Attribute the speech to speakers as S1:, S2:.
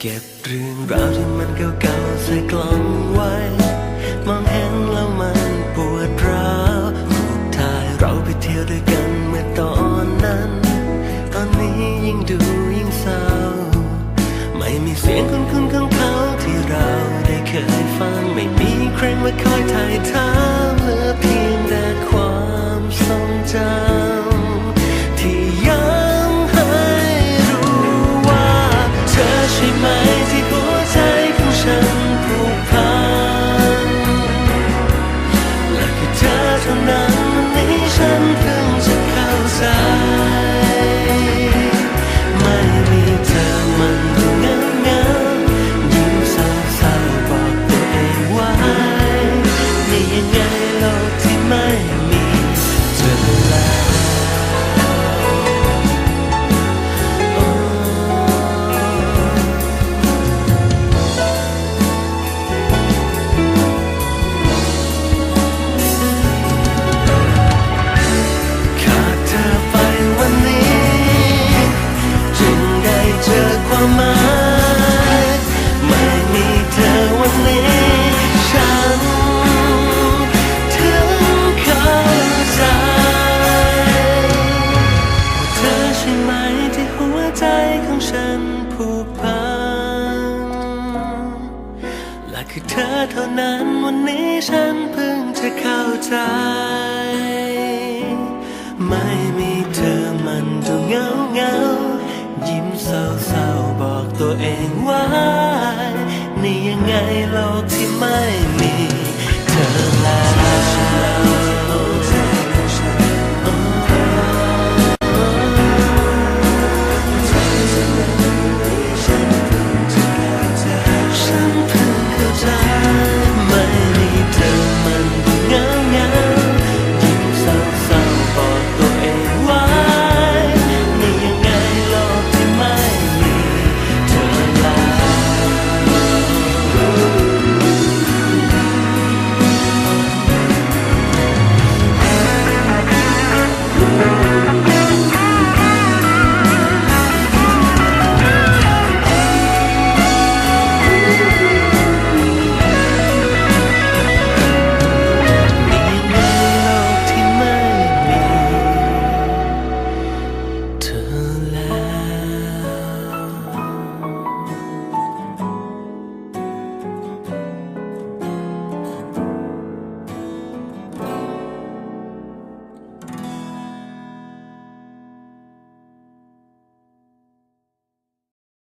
S1: เก็บเรื่องราวที่มันเก่าๆใส่กล่องไว้ มองเห็นแล้วมันปวดร้าวรูปถ่ายเราไปเที่ยวด้วยกันเมื่อตอนนั้น ตอนนี้ยิ่งดูยิ่งเศร้า ไม่มีเสียงคุ้นๆของเขาที่เราได้เคยฟัง ไม่มีใครมาคอยถ่ายถามเหลือเพียงแต่ ใจของฉันผูกพันและคือเธอเท่านั้นวันนี้ฉันเพิ่งจะเข้าใจ ไม่มีเธอมันดูเหงาเหงายิ้มเศร้าเศร้าบอกตัวเองว่า นี่ยังไงโลกที่ไม่มี